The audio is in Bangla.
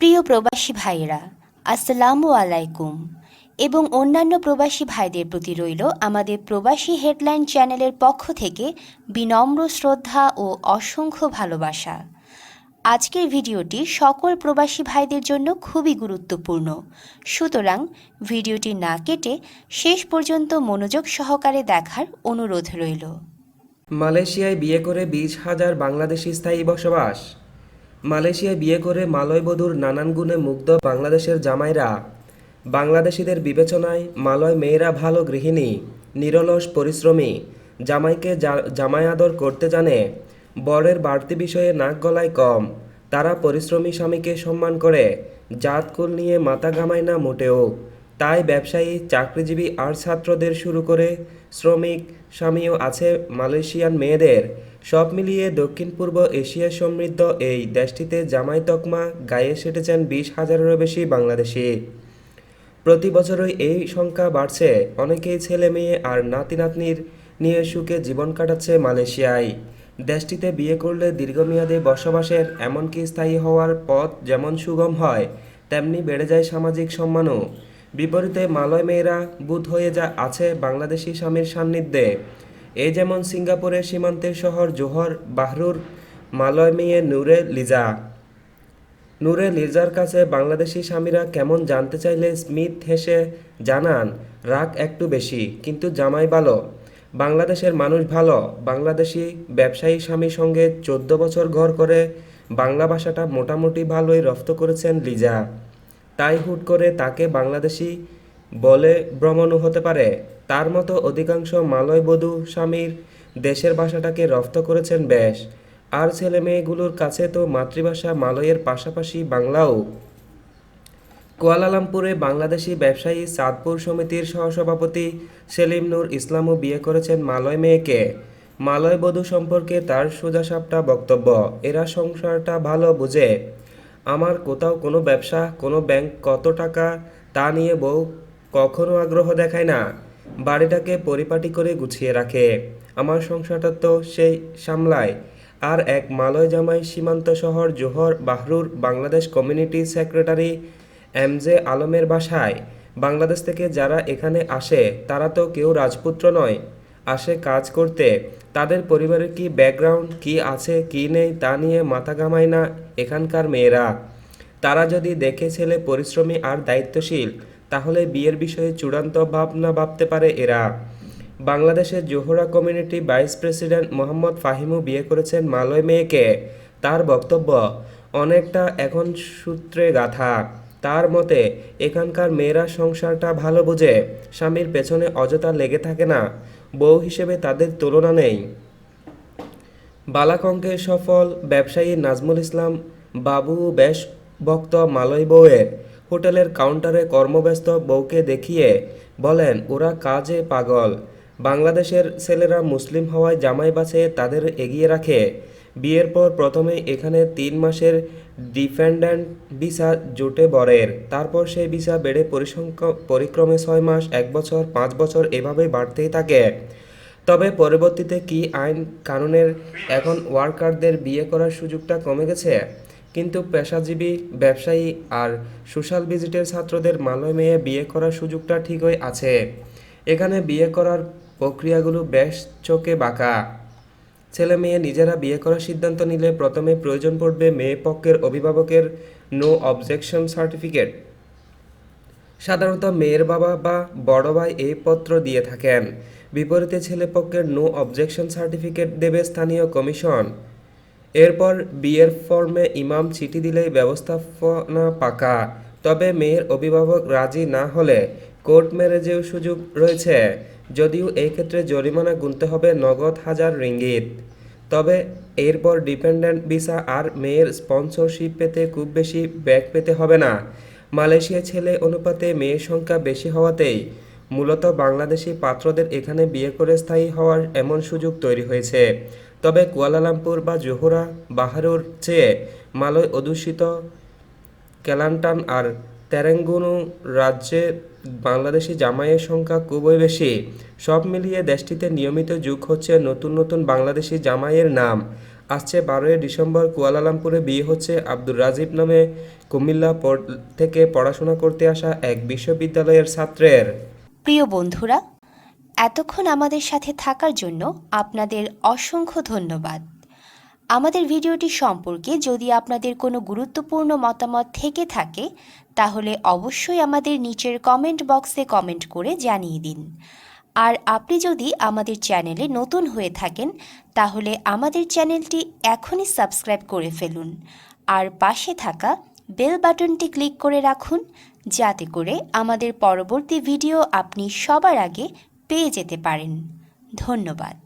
প্রিয় প্রবাসী ভাইয়েরা, আসসালামু আলাইকুম। এবং অন্যান্য প্রবাসী ভাইদের প্রতি রইল আমাদের প্রবাসী হেডলাইন চ্যানেলের পক্ষ থেকে বিনম্র শ্রদ্ধা ও অসংখ্য ভালোবাসা। আজকের ভিডিওটি সকল প্রবাসী ভাইদের জন্য খুবই গুরুত্বপূর্ণ। সুতরাং ভিডিওটি না কেটে শেষ পর্যন্ত মনোযোগ সহকারে দেখার অনুরোধ রইল। মালয়েশিয়ায় বিয়ে করে বিশ হাজার বাংলাদেশি স্থায়ী বসবাস। মালয়েশিয়ায় বিয়ে করে মালয় বধূর নানান গুণে মুগ্ধ বাংলাদেশের জামাইরা। বাংলাদেশিদের বিবেচনায় মালয় মেয়েরা ভালো গৃহিণী, নিরলস পরিশ্রমী, জামাইকে জামাই আদর করতে জানে, বরের বাড়তি বিষয়ে নাক গলায় কম, তারা পরিশ্রমী স্বামীকে সম্মান করে, জাতকুল নিয়ে মাথা ঘামায় না মোটেও। তাই ব্যবসায়ী, চাকরিজীবী আর ছাত্রদের শুরু করে শ্রমিক, স্বামীও আছে মালয়েশিয়ান মেয়েদের। সব মিলিয়ে দক্ষিণ পূর্ব এশিয়া সমৃদ্ধ এই দেশটিতে জামাই তকমা গায়ে সেটেছেন বিশ হাজারেরও বেশি বাংলাদেশি। প্রতি বছরই এই সংখ্যা বাড়ছে। অনেকেই ছেলে মেয়ে আর নাতি নাতনির নিয়ে সুখে জীবন কাটাচ্ছে মালয়েশিয়ায়। দেশটিতে বিয়ে করলে দীর্ঘমেয়াদে বসবাসের এমনকি স্থায়ী হওয়ার পথ যেমন সুগম হয়, তেমনি বেড়ে যায় সামাজিক সম্মানও। বিপরীতে মালয় মেয়েরা বুধ হয়ে যা আছে বাংলাদেশি স্বামীর সান্নিধ্যে। এ যেমন সিঙ্গাপুরের সীমান্তের শহর জোহর, বাহরুর, মালয় মেয়ে নূরে লিজা। নূরে লিজার কাছে বাংলাদেশি স্বামীরা কেমন জানতে চাইলে স্মিথ হেসে জানান, রাগ একটু বেশি, কিন্তু জামাই ভালো। বাংলাদেশের মানুষ ভালো। বাংলাদেশি ব্যবসায়ী স্বামীর সঙ্গে চোদ্দ বছর ঘর করে বাংলা ভাষাটা মোটামুটি ভালোই রপ্ত করেছেন লিজা। তাই হুট করে তাকে বাংলাদেশি বলে ভ্রমণও হতে পারে। তার মতো অধিকাংশ মালয় বধূ স্বামীর দেশের ভাষাটাকে রপ্ত করেছেন বেশ। আর ছেলে মেয়েগুলোর কাছে তো মাতৃভাষা মালয়ের পাশাপাশি বাংলাও। কুয়ালালামপুরে বাংলাদেশি ব্যবসায়ী চাঁদপুর সমিতির সহসভাপতি সেলিম নূর ইসলামও বিয়ে করেছেন মালয় মেয়েকে। মালয় বধূ সম্পর্কে তার সোজাসাপটা বক্তব্য, এরা সংসারটা ভালো বুঝে। আমার কোথাও কোনো ব্যবসা, কোনো ব্যাংক কত টাকা তা নিয়ে বউ কখনো আগ্রহ দেখায় না। বাড়িটাকে পরিপাটি করে গুছিয়ে রাখে। আমার সংসারটা তো সেই সামলায়। আর এক মালয় জামাই সীমান্ত শহর Johor Bahru Bangladesh community secretary M J আলমের বাসায়। বাংলাদেশ থেকে যারা এখানে আসে, তারা তো কেউ রাজপুত্র নয়। আসে কাজ করতে। তাদের পরিবারের কি ব্যাকগ্রাউন্ড কি আছে, কি নেই তা নিয়ে মাথা ঘামায় না এখানকার মেয়েরা। তারা যদি দেখে ছেলে পরিশ্রমী আর দায়িত্বশীল, তাহলে বিয়ের বিষয়ে চূড়ান্ত ভাবনা ভাবতে পারে এরা। বাংলাদেশের জোহরা কমিউনিটি ভাইস প্রেসিডেন্ট মোহাম্মদ ফাহিমও বিয়ে করেছেন মালয় মেয়েকে। তার বক্তব্য, অনেকটা এখন সূত্রে গাথা। তার মতে, এখানকার মেয়েরা সংসারটা ভালো বোঝে, স্বামীর পেছনে অযথা লেগে থাকে না। বউ হিসেবে তাদের তুলনা নেই। বালাকঙ্কের সফল ব্যবসায়ী নাজমুল ইসলাম বাবু বেশ ভক্ত মালয় বউয়ের হোটেলের কাউন্টারে কর্মব্যস্ত বউকে দেখিয়ে বলেন, ওরা কাজে পাগল। বাংলাদেশের ছেলেরা মুসলিম হওয়ায় জামাই বাছে তাদের এগিয়ে রাখে। বিয়ের পর প্রথমে এখানে তিন মাসের ডিফেন্ডেন্ট ভিসা জোটে বরের। তারপর সেই ভিসা বেড়ে পরিসংখ্য পরিক্রমে ছয় মাস, এক বছর, পাঁচ বছর এভাবে বাড়তেই থাকে। তবে পরবর্তীতে কি আইন কানুনের এখন ওয়ার্কারদের বিয়ে করার সুযোগটা কমে গেছে? কিন্তু পেশাজীবী, ব্যবসায়ী আর সোশ্যাল ভিজিটের ছাত্রদের মালয় মেয়ে বিয়ে করার সুযোগটা ঠিকই আছে। এখানে বিয়ে করার প্রক্রিয়াগুলো বেশ চোখে বাঁকা। ছেলে মেয়ে নিজেরা বিয়ে করার সিদ্ধান্ত নিলে প্রথমে প্রয়োজন পড়বে মেয়ে পক্ষের অভিভাবকের নো অবজেকশন সার্টিফিকেট সাধারণত মেয়ের বাবা বা বড় ভাই এই পত্র দিয়ে থাকেন। বিপরীতে ছেলে পক্ষের নো অবজেকশন সার্টিফিকেট দেবে স্থানীয় কমিশন। এরপর বিয়ের ফর্মে ইমাম চিঠি দিলেই ব্যবস্থাপনা পাকা। তবে মেয়ের অভিভাবক রাজি না হলে কোর্ট ম্যারেজেও সুযোগ রয়েছে। যদিও এই ক্ষেত্রে জরিমানা গুনতে হবে নগদ হাজার রিঙ্গিত। তবে এরপর ডিপেন্ডেন্ট ভিসা আর মেয়ের স্পন্সরশিপ পেতে খুব বেশি ব্যাক পেতে হবে না। মালয়েশিয়া ছেলে অনুপাতে মেয়ের সংখ্যা বেশি হওয়াতেই মূলত বাংলাদেশি পাত্রদের এখানে বিয়ে করে স্থায়ী হওয়ার এমন সুযোগ তৈরি হয়েছে। তবে কুয়ালালামপুর বা জোহরা, বাহারুর চেয়ে মালয় অধ্যুষিত কেলান্টান আর তেরেঙ্গুনু রাজ্যে বাংলাদেশি জামাইয়ের সংখ্যা খুবই বেশি। সব মিলিয়ে দেশটিতে নিয়মিত যুগ হচ্ছে নতুন নতুন বাংলাদেশি জামাইয়ের নাম। আসছে বারোই ডিসেম্বর কুয়ালালামপুরে বিয়ে হচ্ছে আব্দুর রাজীব নামে কুমিল্লা থেকে পড়াশোনা করতে আসা এক বিশ্ববিদ্যালয়ের ছাত্রের। প্রিয় বন্ধুরা, এতক্ষণ আমাদের সাথে থাকার জন্য আপনাদের অসংখ্য ধন্যবাদ। আমাদের ভিডিওটি সম্পর্কে যদি আপনাদের কোনো গুরুত্বপূর্ণ মতামত থেকে থাকে, তাহলে অবশ্যই আমাদের নিচের কমেন্ট বক্সে কমেন্ট করে জানিয়ে দিন। আর আপনি যদি আমাদের চ্যানেলে নতুন হয়ে থাকেন, তাহলে আমাদের চ্যানেলটি এখনই সাবস্ক্রাইব করে ফেলুন। আর পাশে থাকা বেল বাটনটি ক্লিক করে রাখুন, যাতে করে আমাদের পরবর্তী ভিডিও আপনি সবার আগে পেয়ে যেতে পারেন। ধন্যবাদ।